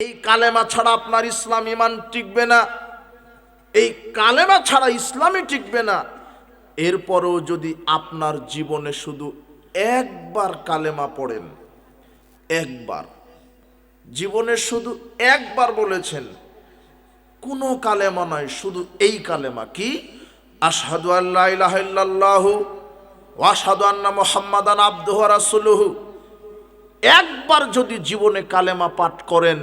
এই কালেমা ছাড়া আপনার ইসলাম ইমান টিকবে না। এই কালেমা ছাড়া ইসলামই টিকবে না। এরপরেও যদি আপনার জীবনে শুধু একবার কালেমা পড়েন, একবার, জীবনে শুধু একবার বলেছেন, কোনো কালেমা নয়, শুধু এই কালেমা কি? আসাদু আল্লাহ ইলাহা ইল্লাল্লাহু ওয়া আশহাদু আন্না মুহাম্মাদান আবদুহু ওয়া একবার যদি জীবনে কালেমা পাঠ করেন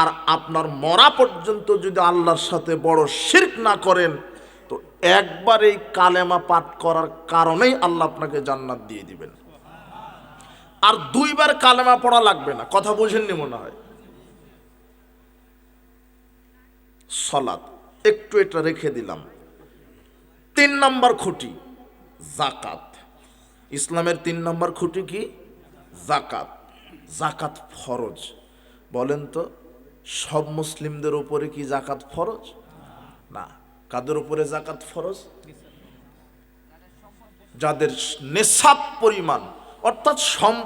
আর আপনার মরা পর্যন্ত যদি আল্লাহর সাথে বড় শিরক না করেন, তো একবার এই কালেমা পাঠ করার কারণেই আল্লাহ আপনাকে জান্নাত দিয়ে দিবেন। আর দুইবার কালেমা পড়া লাগবে না, কথা বুঝেননি মনে হয়? সলাৎ, একটু এটা রেখে দিলাম। তিন নম্বর খুঁটি জাকাত ইসলামের তিন নম্বর খুঁটি কি? জাকাত জাকাত ফরজ। বলেন তো সব মুসলিমদের উপরে কি জাকাত ফরজ? না। কাদের উপরে জাকাত ফরজ? যাদের নেশাব পরিমাণ, অর্থাৎ সম,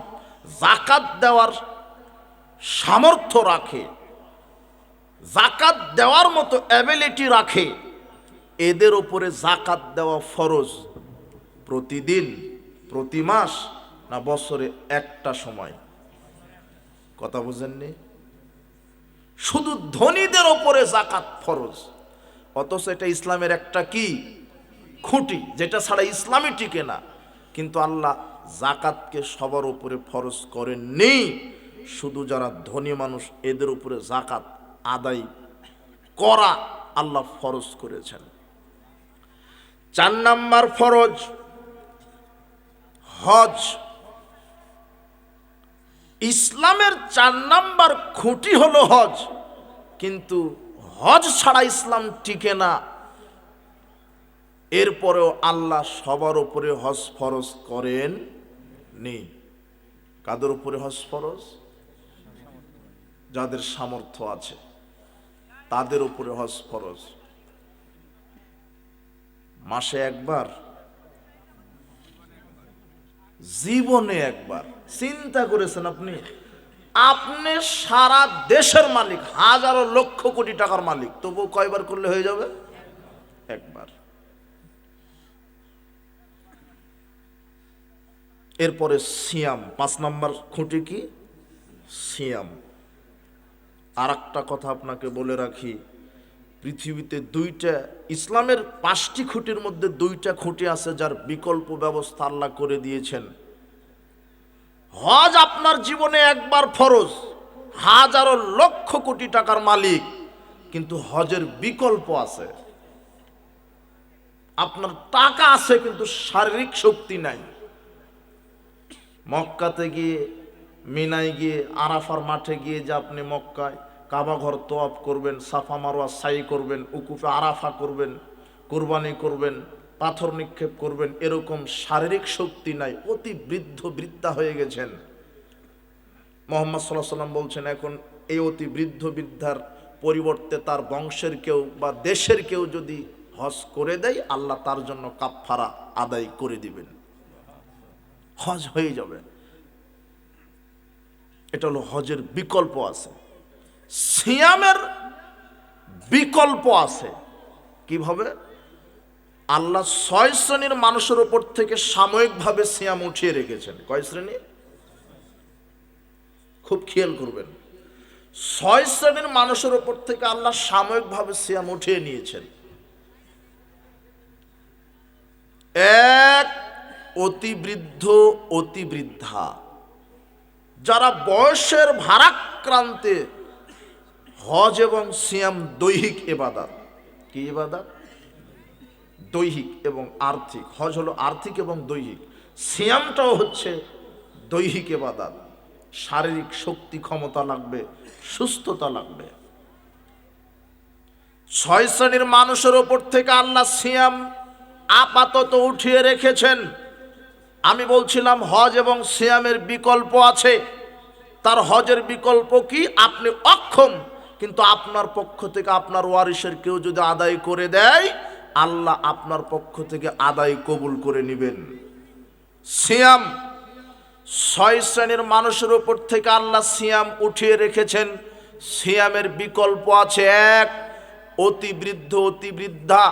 জাকাত দেওয়ার সামর্থ্য রাখে, জাকাত দেওয়ার মতো অ্যাবিলিটি রাখে, এদের উপরে জাকাত দেওয়া ফরজ প্রতিদিন, প্রতি মাস না বছরে একটা সময়? কথা বুঝেননি? শুধু ধনীদের ওপরে জাকাত ফরজ। অথচ এটা ইসলামের একটা কি? খুঁটি, যেটা ছাড়া ইসলামই টিকে না। কিন্তু আল্লাহ জাকাতকে সবার উপরে ফরজ করেননি। শুধু যারা ধনী মানুষ, এদের উপরে জাকাত আদায় করা আল্লাহ ফরজ করেছেন। চার নাম্বার ফরজ, হজ। ইসলামের চার নাম্বার খুঁটি হলো হজ। কিন্তু হজ ছাড়া ইসলাম টিকে না। এরপরেও আল্লাহ সবার উপরে হজ ফরজ করেন নি। কাদের উপরে হজ ফরজ? যাদের সামর্থ্য আছে, তাদের উপরে হজ ফরজ। মাসে একবার জীবনে একবার। চিন্তা করেছেন আপনি? আপনি সারা দেশের মালিক, হাজারো লক্ষ কোটি টাকার মালিক তবু কয়বার করলে হয়ে যাবে? একবার। এরপরে সিয়াম, পাঁচ নম্বর খুঁটি কি? সিয়াম। আর একটা কথা আপনাকে বলে রাখি পৃথিবীতে দুইটা, ইসলামের পাঁচটি খুঁটির মধ্যে দুইটা খুঁটি আছে যার বিকল্প ব্যবস্থা আল্লাহ করে দিয়েছেন। হজ আপনার জীবনে একবার ফরজ, হাজারো লক্ষ কোটি টাকার মালিক, কিন্তু হজের বিকল্প আছে। আপনার টাকা আছে, কিন্তু শারীরিক শক্তি নাই। মক্কাতে গিয়ে, মিনায় গিয়ে, আরাফার মাঠে গিয়ে যে আপনি মক্কায় কাবা ঘর তোয়াপ করবেন, সাফা মারোয়া সাই করবেন, উকুফে আরাফা করবেন, কোরবানি করবেন, পাথর নিক্ষেপ করবেন, এরকম শারীরিক শক্তি নাই, অতি বৃদ্ধ বৃদ্ধা হয়ে গেছেন। মোহাম্মদ সাল্লাহ সাল্লাম বলছেন, এখন এই অতি বৃদ্ধ বৃদ্ধার পরিবর্তে তার বংশের কেউ বা দেশের কেউ যদি হজ করে দেয়, আল্লাহ তার জন্য কাপফারা আদায় করে দিবেন। হজ হয়ে যাবে। এটা হলো হজের বিকল্প আছে। সিয়ামের বিকল্প আছে। কীভাবে? আল্লাহ ছয় শ্রেণির মানুষের উপর থেকে সাময়িকভাবে সিয়াম উঠিয়ে রেখেছেন। কয় শ্রেণি? খুব খেয়াল করবেন। ছয় শ্রেণির মানুষের উপর থেকে আল্লাহ সাময়িকভাবে সিয়াম উঠিয়ে নিয়েছেন। এক অতি বৃদ্ধ অতি বৃদ্ধা যারা বয়সের ভারাক্রান্তে হজ এবং সিয়াম দৈহিক এবাদাত। কি এবাদাত? দৈহিক এবং আর্থিক। হজ হলো আর্থিক এবং দৈহিক। সিয়ামটাও হচ্ছে দৈহিক এবাদাত। শারীরিক শক্তি, ক্ষমতা লাগবে, সুস্থতা লাগবে। ছয় শ্রেণির মানুষের ওপর থেকে আল্লাহ সিয়াম আপাতত উঠিয়ে রেখেছেন। আমি বলছিলাম, হজ এবং সিয়ামের বিকল্প আছে। তার হজের বিকল্প কি? আপনি অক্ষম কিন্তু আপনার পক্ষ থেকে আপনার ওয়ারিসের কেউ যদি আদায় করে দেয়, আল্লাহ আপনার পক্ষ থেকে আদায় কবুল করে নেবেন। সিয়াম, ছয় শ্রেণির মানুষের উপর থেকে আল্লাহ সিয়াম উঠিয়ে রেখেছেন। সিয়ামের বিকল্প আছে এক, অতি বৃদ্ধ, অতি বৃদ্ধা,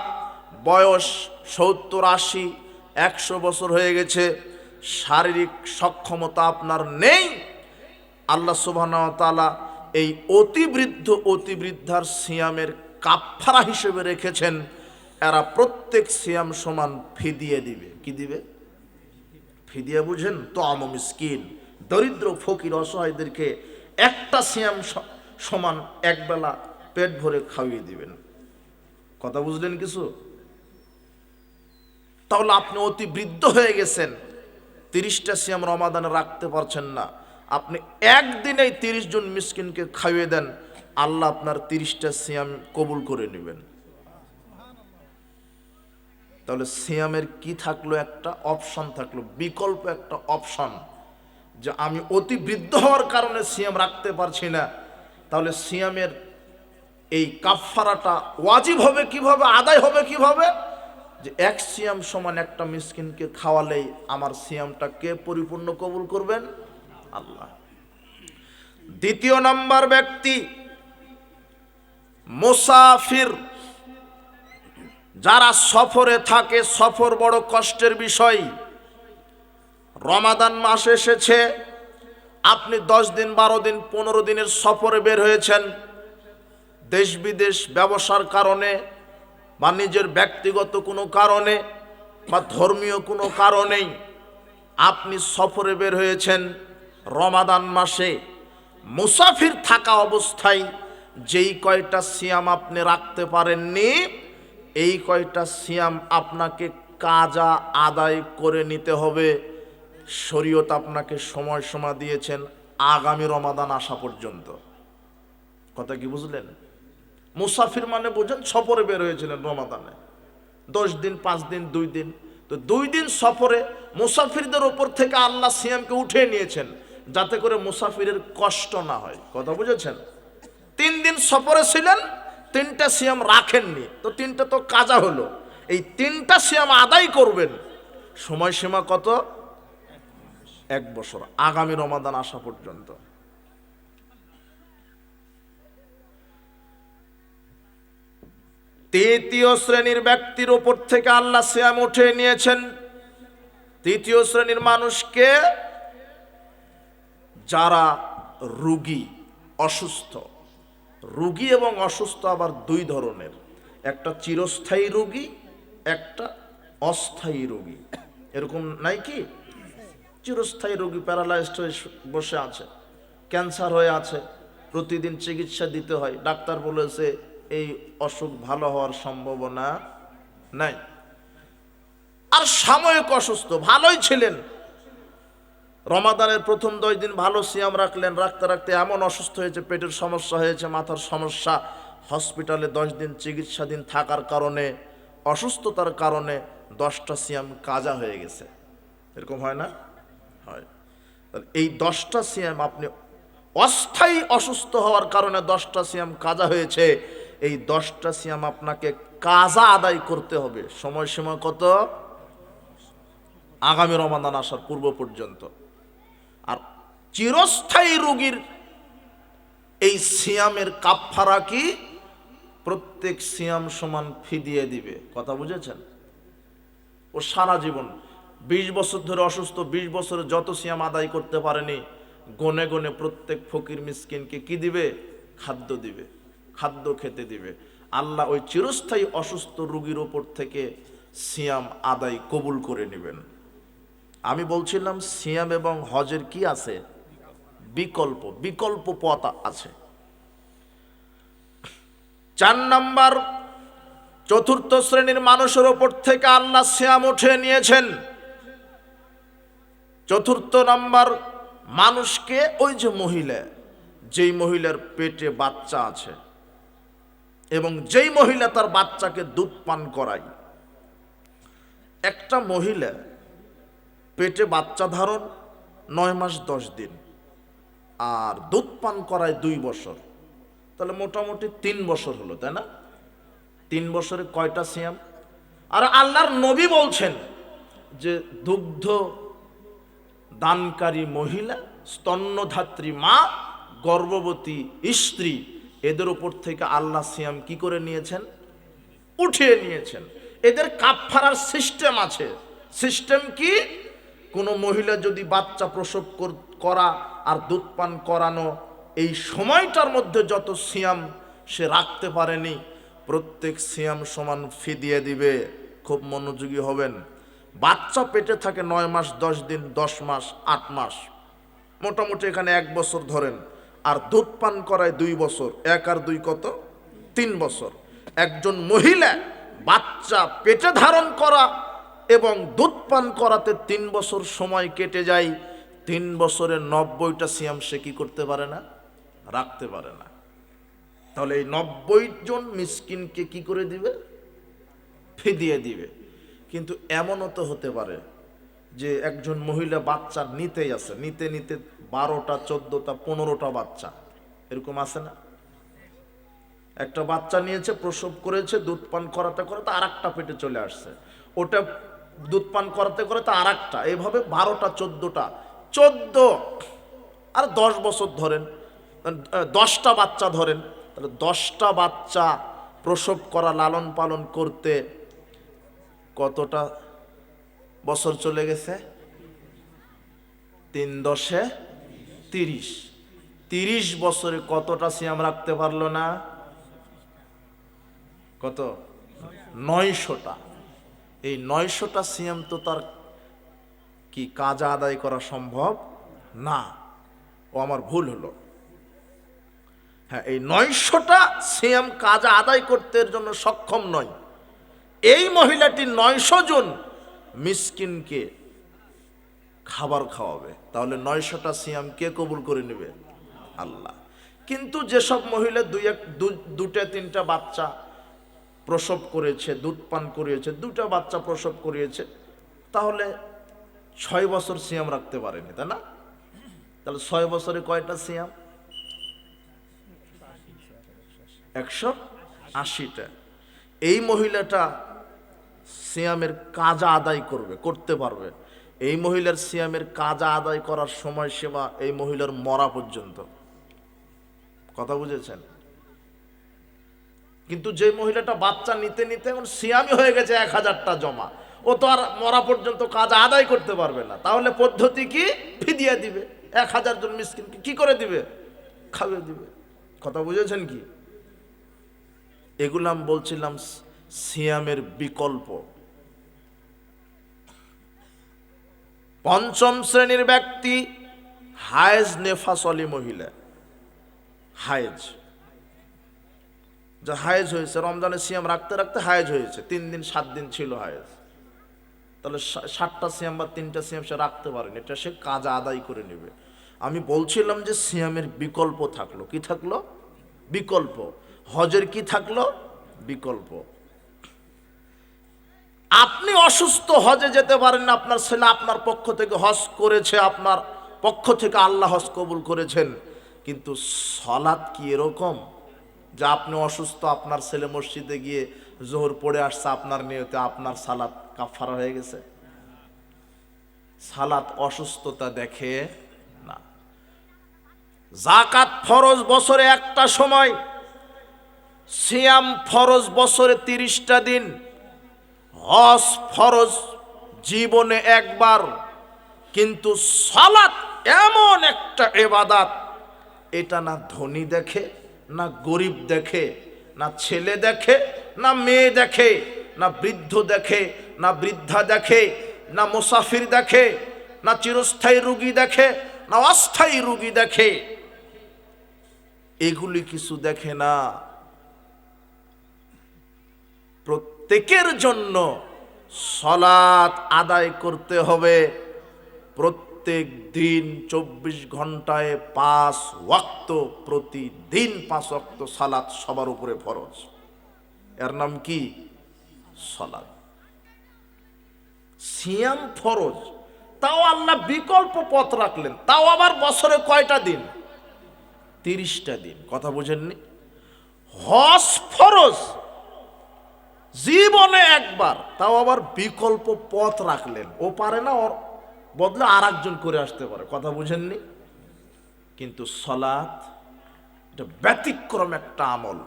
বয়স সত্তর আশি, একশো বছর হয়ে গেছে, শারীরিক সক্ষমতা আপনার নেই। আল্লাহ সুবাহতালা এই অতিবৃদ্ধ অতিবৃদ্ধার সিয়ামের কাফারা হিসেবে রেখেছেন, এরা প্রত্যেক সিয়াম সমান ফিদিয়ে দিবে। কি দিবে? ফিদিয়া বুঝেন? তো আম দরিদ্র, ফকির, অসহায়দেরকে একটা সিয়াম সমান একবেলা পেট ভরে খাইয়ে দিবেন। কথা বুঝলেন কিছু? তাহলে আপনি অতি বৃদ্ধ হয়ে গেছেন। তিরিশটা সিয়াম রমাদানে রাখতে পারছেন না। আপনি একদিনেই তিরিশ জন মিসকিনকে খাইয়ে দেন, আল্লাহ আপনার তিরিশটা সিয়াম কবুল করে নেবেন। তাহলে সিয়ামের কি থাকল? একটা অপশন থাকল, বিকল্প একটা অপশন যে আমি অতি বৃদ্ধ হওয়ার কারণে সিয়াম রাখতে পারছি না। তাহলে সিয়ামের এই কাফফারাটা ওয়াজিব হবে কীভাবে, আদায় হবে কীভাবে? যে এক সিয়াম সমান একটা মিসকিনকে খাওয়ালেই আমার সিয়ামটা কে পরিপূর্ণ কবুল করবেন? আল্লাহ। দ্বিতীয় নম্বর ব্যক্তি মুসাফির। যারা সফরে থাকে, সফর বড় কষ্টের বিষয়। রমাদান মাস এসেছে, আপনি দশ দিন, বারো দিন, পনেরো দিনের সফরে বের হয়েছেন। দেশ বিদেশ ব্যবসার কারণে বা নিজের ব্যক্তিগত কোনো কারণে বা ধর্মীয় কোনো কারণেই আপনি সফরে বের হয়েছেন। রমাদান মাসে মুসাফির থাকা অবস্থায় যেই কয়টা সিয়াম আপনি রাখতে পারেননি, এই কয়টা সিয়াম আপনাকে কাজা আদায় করে নিতে হবে। শরীয়ত আপনাকে সময় সময় দিয়েছেন আগামী রমাদান আসা পর্যন্ত। কথা কি বুঝলেন? মুসাফির মানে বোঝেন সফরে বের হয়েছিলেন রমাদানে। দশ দিন, পাঁচ দিন, দুই দিন। তো দুই দিন সফরে মুসাফিরদের ওপর থেকে আল্লাহ সিয়ামকে উঠিয়ে নিয়েছেন। যাতে করে মুসাফিরের কষ্ট না হয়। কথা বুঝেছেন? তিন দিন সফরে ছিলেন, তিনটা সিয়াম রাখেননি। তো তিনটা তো কাজা হলো। এই তিনটা সিয়াম আদায় করবেন, সময়সীমা কত? এক বছর। আগামী রমাদান আসা পর্যন্ত। তৃতীয় শ্রেণির ব্যক্তির ওপর থেকে আল্লাহ সিয়াম উঠে নিয়েছেন। তৃতীয় শ্রেণির মানুষকে যারা রুগী, অসুস্থ। রুগী এবং অসুস্থ আবার দুই ধরনের। একটা চিরস্থায়ী রোগী, একটা অস্থায়ী রোগী। এরকম নাই কি? চিরস্থায়ী রোগী প্যারালাইজড হয়ে বসে আছে, ক্যান্সার হয়ে আছে, প্রতিদিন চিকিৎসা দিতে হয়। ডাক্তার বলেছে, এই অসুখ ভালো হওয়ার সম্ভাবনা নাই। আর সাময়িক অসুস্থ, ভালোই ছিলেন রমাদানের প্রথম দশ দিন ভালো সিয়াম রাখলেন, রাখতে রাখতে এমন অসুস্থ হয়েছে, পেটের সমস্যা হয়েছে, মাথার সমস্যা। হসপিটালে দশ দিন চিকিৎসাধীন থাকার কারণে, অসুস্থতার কারণে দশটা সিয়াম কাজা হয়ে গেছে। এরকম হয় না? হয়। এই দশটা সিয়াম আপনি অস্থায়ী অসুস্থ হওয়ার কারণে দশটা সিয়াম কাজা হয়েছে, এই দশটা সিয়াম আপনাকে কাজা আদায় করতে হবে। সময়সীমা কত? আগামী রমাদান আসার পূর্ব পর্যন্ত। চিরস্থায়ী রোগীর এই সিয়ামের কাফফারা কি? প্রত্যেক সিয়াম সমান ফি দিয়ে দিবে। কথা বুঝেছেন? ও সারা জীবন, বিশ বছর ধরে অসুস্থ, বিশ বছরে যত সিয়াম আদায় করতে পারেনি, গনে গনে প্রত্যেক ফকির মিসকিনকে কি দিবে? খাদ্য দিবে, খাদ্য খেতে দিবে। আল্লাহ ওই চিরস্থায়ী অসুস্থ রুগীর ওপর থেকে সিয়াম আদায় কবুল করে নেবেন। আমি বলছিলাম, সিয়াম এবং হজের কি আছে? বিকল্প বিকল্প পথ আছে। চার নাম্বার, চতুর্থ শ্রেণির মানুষের ওপর থেকে আল্লাহ সিয়াম উঠে নিয়েছেন। চতুর্থ নাম্বার, মানুষকে ওই যে মহিলা, যেই মহিলার পেটে বাচ্চা আছে এবং যেই মহিলা তার বাচ্চাকে দুধ পান করায়, একটা মহিলা পেটে বাচ্চা ধারণ নয় মাস দশ দিন। আর দুধ পান করায় দুই বছর। তাহলে মোটামুটি তিন বছর হলো, তাই না? তিন বছরে কয়টা সিয়াম? আর আল্লাহর নবী বলছেন যে, দুগ্ধ দানকারী মহিলা, স্তন্যধাত্রী মা, গর্ভবতী স্ত্রী, এদের উপর থেকে আল্লাহ সিয়াম কি করে নিয়েছেন? উঠিয়ে নিয়েছেন। এদের কাপফারার সিস্টেম আছে। সিস্টেম কি? কোনো মহিলা যদি বাচ্চা প্রসব করা আর দুধ পান করানো এই সময়টার মধ্যে যত সিয়াম সে রাখতে পারেনি, প্রত্যেক সিয়াম সমান ফি দিয়ে দিবে, খুব মনোযোগী হবেন। বাচ্চা পেটে থাকে নয় মাস, দশ দিন, দশ মাস, আট মাস। মোটামুটি এখানে এক বছর ধরেন। আর দুধ পান করায় দুই বছর। এক আর দুই কত? তিন বছর। একজন মহিলা বাচ্চা পেটে ধারণ করা এবং দুধ পান করাতে তিন বছর সময় কেটে যায় তিন বছরের নব্বইটা সিয়াম সে কি করতে পারে না? রাখতে পারে না। তাহলে এই নব্বই জন মিসকিনকে কি করে দিবে? ফিদিয়ে দিবে। কিন্তু এমনও তো হতে পারে যে একজন মহিলা বাচ্চা নিতেই আছে। নিতে নিতে বারোটা, চোদ্দটা, পনেরোটা বাচ্চা। এরকম আছে না? একটা বাচ্চা নিয়েছে, প্রসব করেছে, দুধ পান করাতে করাতে আর একটা পেটে চলে আসছে। ওটা দুধ পান করাতে করাতে আর একটা এভাবে বারোটা, চোদ্দটা চোদ্দ। আর দশ বছর ধরেন দশটা বাচ্চা ধরেন, তাহলে দশটা বাচ্চা প্রসব করা, লালন পালন করতে কতটা বছর চলে গেছে? তিন দশে তিরিশ। তিরিশ বছরে কতটা সিয়াম রাখতে পারল না? কত? নয়শোটা। এই নয়শোটা সিয়াম তো তার কি কাজা আদায় করা সম্ভব? না। ও আমার ভুল হলো। হ্যাঁ এই নয়শোটা সিয়াম কাজা আদায় করতে জন্য সক্ষম নয়। এই মহিলাটি নয়শো জন মিসকিনকে খাবার খাওয়াবে। তাহলে নয়শোটা সিয়াম কে কবুল করে নেবে? আল্লাহ। কিন্তু যেসব মহিলা দুই এক দুটা, তিনটা বাচ্চা প্রসব করেছে, দুধ পান করিয়েছে, দুটা বাচ্চা প্রসব করিয়েছে, তাহলে ছয় বছর সিয়াম রাখতে পারেনি, তাই না? তাহলে ছয় বছরে কয়টা সিয়াম? একশো আশিটা। এই মহিলাটা সিয়ামের কাজা আদায় করবে, করতে পারবে। এই মহিলার সিয়ামের কাজা আদায় করার সময় সীমা এই মহিলার মরা পর্যন্ত। কথা বুঝেছেন? কিন্তু যে মহিলাটা বাচ্চা নিতে নিতে এখন সিয়ামি হয়ে গেছে এক হাজারটা জমা। ও তো আর মরা পর্যন্ত কাজ আদায় করতে পারবে না। তাহলে পদ্ধতি কি? ফিদিয়ে দিবে। এক হাজার জন মিসকিনকে কি করে দিবে? খাবে, দিবে। কথা বুঝেছেন কি? এগুলো আমি বলছিলাম সিয়ামের বিকল্প। পঞ্চম শ্রেণির ব্যক্তি হায়েজ নেফাস অলি মহিলা। হায়েজ। যা হায়েজ হয়েছে রমজানের সিয়াম রাখতে রাখতে হায়েজ হয়েছে। তিন দিন, সাত দিন ছিল হায়েজ। তাহলে সাতটা সিয়াম বা তিনটা সিয়াম সে রাখতে পারেনি, এটা সে কাজ আদায় করে নেবে। আমি বলছিলাম যে সিয়ামের বিকল্প থাকল। কি থাকল? বিকল্প। হজের কি থাকল? বিকল্প। আপনি অসুস্থ, হজে যেতে পারেন না, আপনার ছেলে আপনার পক্ষ থেকে হজ করেছে, আপনার পক্ষ থেকে আল্লাহ হজ কবুল করেছেন। কিন্তু সলাৎ কি এরকম? যে আপনি অসুস্থ, আপনার ছেলে মসজিদে গিয়ে জোহর পড়ে আসছে আপনার নিয়তে, আপনার সালাত কাফারা হয়ে গেছে। সালাত অসুস্থতা দেখে না। জাকাত ফরজ বছরে একটা সময়, সিয়াম ফরজ বছরে তিরিশটা দিন, হজ ফরজ জীবনে একবার, কিন্তু সালাত এমন একটা এবাদাত, এটা না ধনী দেখে, না গরিব দেখে না ছেলে দেখে, না মেয়ে দেখে, না বৃদ্ধ দেখে, না বৃদ্ধা দেখে, না মুসাফির দেখে, না চিরস্থায়ী রুগী দেখে, না অস্থায়ী রুগী দেখে। এগুলি কিছু দেখে না। প্রত্যেকের জন্য সলাৎ আদায় করতে হবে। প্রত্যেক দিন চব্বিশ ঘন্টায় পাঁচ ওয়াক্ত, প্রতিদিন পাঁচ ওয়াক্ত সালাত সবার উপরে ফরজ। এর নাম কি? সলাৎ সিয়াম ফরজ। তাও আল্লাহ বিকল্প পথ রাখলেন। তাও আবার বছরে কয়টা দিন? তিরিশটা দিন। কথা বুঝেননি? হস ফরজ। জীবনে একবার। তাও আবার বিকল্প পথ রাখলেন। ও পারে না, ওর বদলে আর একজন করে আসতে পারে। কথা বুঝেননি? কিন্তু সলাৎ এটা ব্যতিক্রম একটা আমল।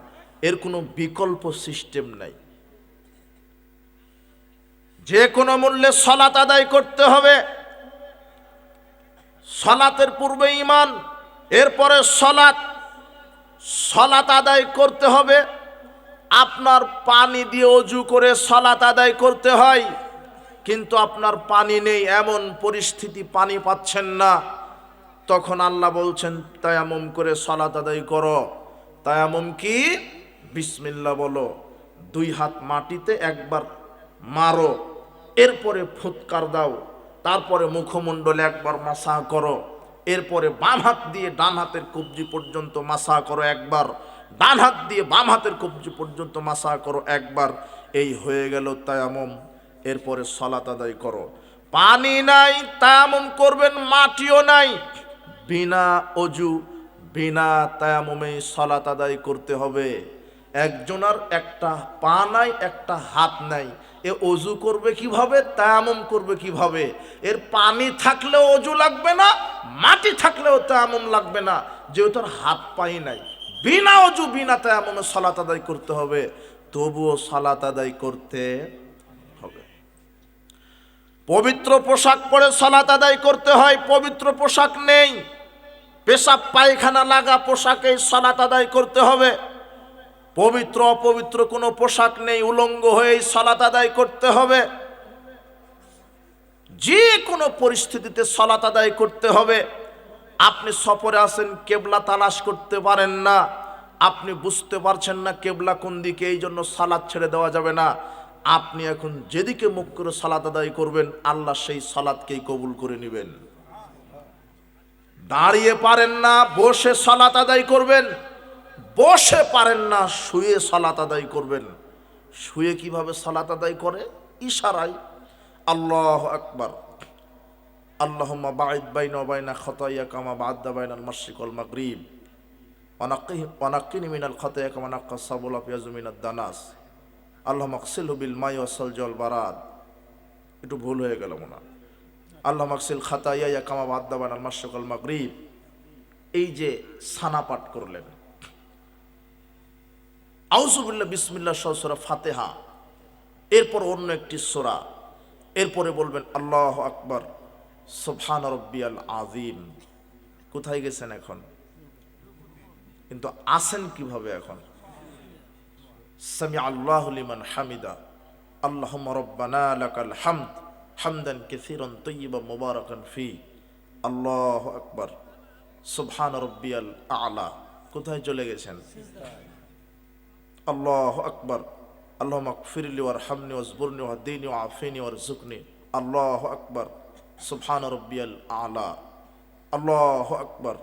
এর কোনো বিকল্প সিস্টেম নাই। যে কোনো মূল্যে সলাত আদায় করতে হবে। সলাতের পূর্বে ইমান এরপরে সলাত সলাত আদায় করতে হবে। আপনার পানি দিয়ে অজু করে সলাত আদায় করতে হয়। কিন্তু আপনার পানি নেই, এমন পরিস্থিতি পানি পাচ্ছেন না। তখন আল্লাহ বলছেন তায়ামুম করে সলাত আদায় করো। তায়ামুম কি? বিসমিল্লা বলো। দুই হাত মাটিতে একবার মারো। এরপরে ফুৎকার দাও। তারপরে মুখমণ্ডলে একবার মাসা করো। এরপরে বাম হাত দিয়ে ডান হাতের কবজি পর্যন্ত মাসা করো একবার। ডান হাত দিয়ে বাম হাতের কবজি পর্যন্ত মাসা করো একবার। এই হয়ে গেল তায়ামুম এরপরে সলাত আদায় করো। পানি নাই, তায়ামুম করবেন, মাটিও নাই। বিনা অজু, বিনা তায়ামুমে সলাত আদায় করতে হবে। একজনের একটা পা নাই, একটা হাত নাই। এ অজু করবে কীভাবে, তায়ামুম করবে কীভাবে? এর পানি থাকলেও অজু লাগবে না, মাটি থাকলেও তায়ামুম লাগবে না। যেহেতু হাত পাই নাই, বিনা অজু, বিনা তায়ামুমে সলাত আদায় করতে হবে। তবুও সলাত আদায় করতে পবিত্র পোশাক পরে সলাত আদায় করতে হয়, পবিত্র পোশাক নেই। পেশাব, পায়খানা লাগা পোশাকে সলাত আদায় করতে হবে। পবিত্র, অপবিত্র কোনো পোশাক নেই, উলঙ্গ হয়ে সলাত আদায় করতে হবে। যে কোনো পরিস্থিতিতে সলাত আদায় করতে হবে। আপনি সফরে আসেন কেবলা তালাশ করতে পারেন না। আপনি বুঝতে পারছেন না কেবলা কোন দিকে, এই জন্য সালাদ ছেড়ে দেওয়া যাবে না। আপনি এখন যেদিকে মুখ করে সালাত আদায় করবেন, আল্লাহ সেই সালাদকেই কবুল করে নেবেন। দাঁড়িয়ে পারেন না, বসে সালাত আদায় করবেন। বসে পারেন না, শুয়ে সালাত আদায় করবেন। শুয়ে কীভাবে সালাত আদায় করে? ইশারায়। আল্লাহ আকবার। আল্লাহুম্মা বাঈদ বাইনা বাইনা খাতায়া কামা বাদ্দা বাইনাল ওয়াল মাগরিব। ওয়ানাক্কিহি ওয়ানাক্কিনি মিনাল খাতায়া কামা নাক্কা সাবুল আফিয়াজু মিনাদ দানাস। আল্লাহ মাকসিলহু বিল মাই ওয়াসাল জল বারাদ। একটু ভুল হয়ে গেল মনে। আল্লাহ মাকসিল খাতাইয়া কামা বাদ্দা বাইনাল মাশরিক ওয়াল মাগরিব। এই যে সানা পাঠ করলেন। আউজুবিল্লাহ বিসমিল্লাহ সহসরা ফাতেহা। এরপর অন্য একটি সোরা। এরপরে বলবেন, আল্লাহ আকবর সোফান রব্বিয়াল আজিম কোথায় গেছেন এখন? কিন্তু আসেন কীভাবে এখন? সামি আল্লাহ লিমান হামিদা আল্লাহ রব্বানা লাকাল হামদ হামদান কেসিরন তৈবা মুবারাকান ফি আল্লাহ আকবর সুবহান রব্বিয়াল আলা কোথায় চলে গেছেন? আল্লাহ আকবর. আল্লাহ মকফিরলি ওয়ার হামনি ওয়াজবুরনি ওয়াদিনি ওয়াফিনি ওয়ারজুকনি আল্লাহ আকবর. সুবহান রব্বিয়াল আলা। আল্লাহ আকবর.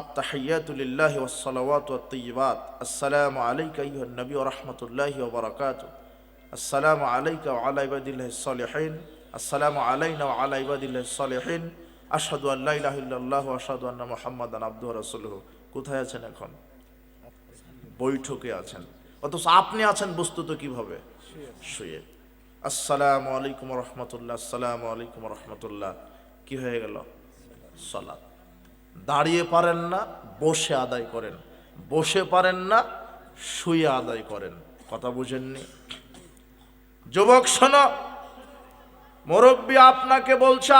আত্মাহিয়াতুলিল্লাহি ওসালাওয়াত আত্তিবাত আসসালামু আলাইকা ইহ নবী রহমতুল্লাহি ওবরাকাত আসসালামু আলাইকা আলাইবাদিল্লাহ সালেহীন। আসসালামু আলাইনা আলাইবাদিল্লাহ সালেহীন। আসাদু আল্লাহ ইহিল্লাহ আসাদু আন্না মোহাম্মদ আব্দু রাসুলহ। কোথায় আছেন এখন? বৈঠকে আছেন। অথচ আপনি আছেন বস্তুত কীভাবে? শুয়ে। আসসালামু আলাইকুম রহমতুল্লাহ। আসসালামু আলাইকুম রহমতুল্লাহ। কি হয়ে গেল? সলাৎ দাঁড়িয়ে পারেন না, বসে আদায় করেন। বসে পারেন না, শুয়ে আদায় করেন। কথা বুঝেননি? যুবক শোনো, মুরব্বী আপনাকে বলছে